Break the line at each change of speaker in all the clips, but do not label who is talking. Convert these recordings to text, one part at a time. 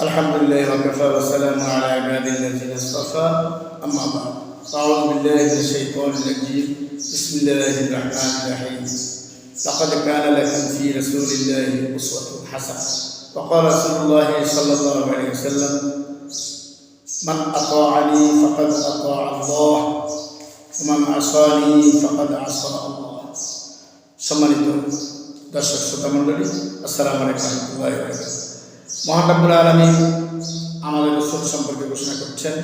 الحمد لله وكفى وسلام على عباده الذين اصطفى أما بعد أعوذ بالله من الشيطان الرجيم بسم الله الرحمن الرحيم لقد كان لكم في رسول الله أسوة حسنة وقال رسول الله صلى الله عليه وسلم من أطاعني فقد أطاع الله ومن عصاني فقد عصى الله সম্মানিত দর্শক শ্রোতা মণ্ডলী আসসালামু আলাইকুম বারাকাতুহু আলমী আমাদের রসুল সম্পর্কে ঘোষণা করছেন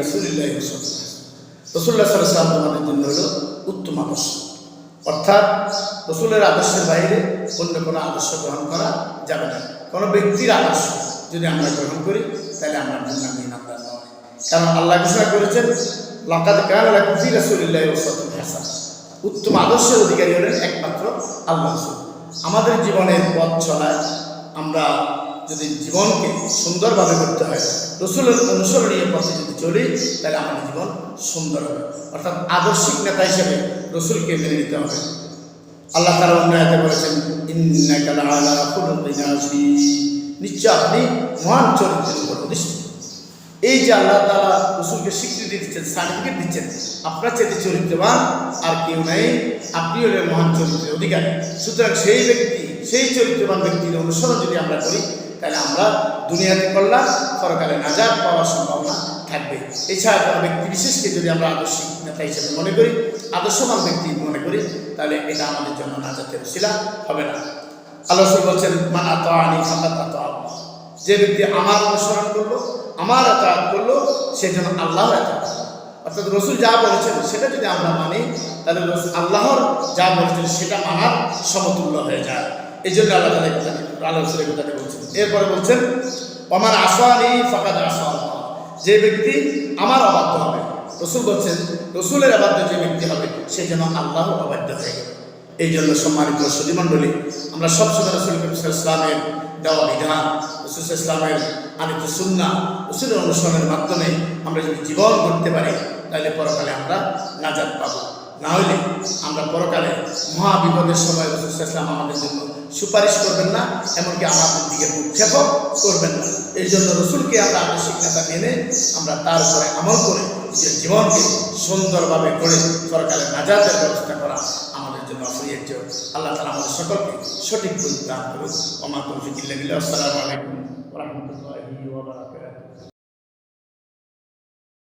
রাসূলিল্লাহি উসওয়াতুন হাসানাহ রাসূলুল্লাহ সাল্লাল্লাহু আলাইহি ওয়াসাল্লাম আমাদের জন্য হলো উত্তম আদর্শ। অর্থাৎ রসুলের আদর্শের বাইরে অন্য কোনো আদর্শ গ্রহণ করা যাবে না। কোনো ব্যক্তির আদর্শ যদি আমরা গ্রহণ করি, তাহলে আমরা জান্নাতি নামদার নয় কারণ আল্লাহ ঘোষণা করেছেন লাকাত কানা লাকুম ফি রাসূলিল্লাহি উসওয়াতুন উত্তম আদর্শের অধিকারী হলেন একমাত্র আল্লাহ আমাদের জীবনের পথ চলায় আমরা যদি জীবনকে সুন্দরভাবে করতে হয়, রসুলের অনুসরণীয় পথে যদি চলি, তাহলে আমাদের জীবন সুন্দর হবে। অর্থাৎ আদর্শিক নেতা হিসেবে রসুলকে মেনে নিতে হবে। আল্লাহ তারা অন্যায়তে বলেছেন। নিশ্চয় আপনি মহান চরিত্রের উপর অধিষ্ঠিত। এই যে আল্লাহ তারা রসুলকে স্বীকৃতি দিচ্ছেন সার্টিফিকেট দিচ্ছেন, আপনার চেয়ে চরিত্রবান আর কেউ নাই আপনি হলেন মহান চরিত্রের অধিকার। সুতরাং সেই ব্যক্তি, সেই চরিত্রবান ব্যক্তির অনুসরণ যদি আমরা করি, তাহলে আমরা দুনিয়াতে কল্যাণ পরকালে নাজাদ পাওয়ার সম্ভাবনা থাকবে। এছাড়া কোনো ব্যক্তি বিশেষকে যদি আমরা আদর্শিক নেতা হিসেবে মনে করি, আদর্শবান ব্যক্তি মনে করি, তাহলে এটা আমাদের জন্য নাজাতের শিলা হবে না। রসুল বলছেন, মানা তো আনি ফাঁকা তো যে ব্যক্তি আমার অনুসরণ করল, আমার এতাত করল, সে যেন আল্লাহর এতাত অর্থাৎ রসুল যা বলেছেন সেটা যদি আমরা মানি, তাহলে আল্লাহর যা বলেছেন সেটা মানার সমতুল্য হয়ে যায়। এই জন্য আল্লাহ আল্লাহ রসুলের কথাটি বলছেন। এরপরে বলছেন আমার আসানি ফাঁকাদ আসা যে ব্যক্তি আমার অবাধ্য হবে। রসুল বলছেন, রসুলের অবাধ্য যে ব্যক্তি হবে, সে যেন আল্লাহর অবাধ্য হয়ে এই জন্য সম্মানিত সুদীমণ্ডলী আমরা সবসময় রসুল ইসলামের দেওয়া বিধান, রসুল ইসলামের আনিত সুন্না রসুলের অনুসরণের মাধ্যমে আমরা যদি জীবন করতে পারি, তাহলে পরকালে আমরা নাজাদ পাবো। না হলে আমরা পরকালে মহা বিপদের সময় রসুল ইসলাম আমাদের জন্য সুপারিশ করবেন না, এমনকি আমাদের দিকে উৎক্ষেপও করবেন না। এই জন্য রসুলকে আমরা নেতা মেনে আমরা তার উপরে আমল করে নিজের জীবনকে সুন্দরভাবে গড়ে সরকারের নাজাদের ব্যবস্থা করা অপরিহার্য আল্লাহ তালা আমাদের সকলকে সঠিক বুঝ দান করুন আমার তৌফিক আসসালামু আলাইকুম রহমতুল্লাহি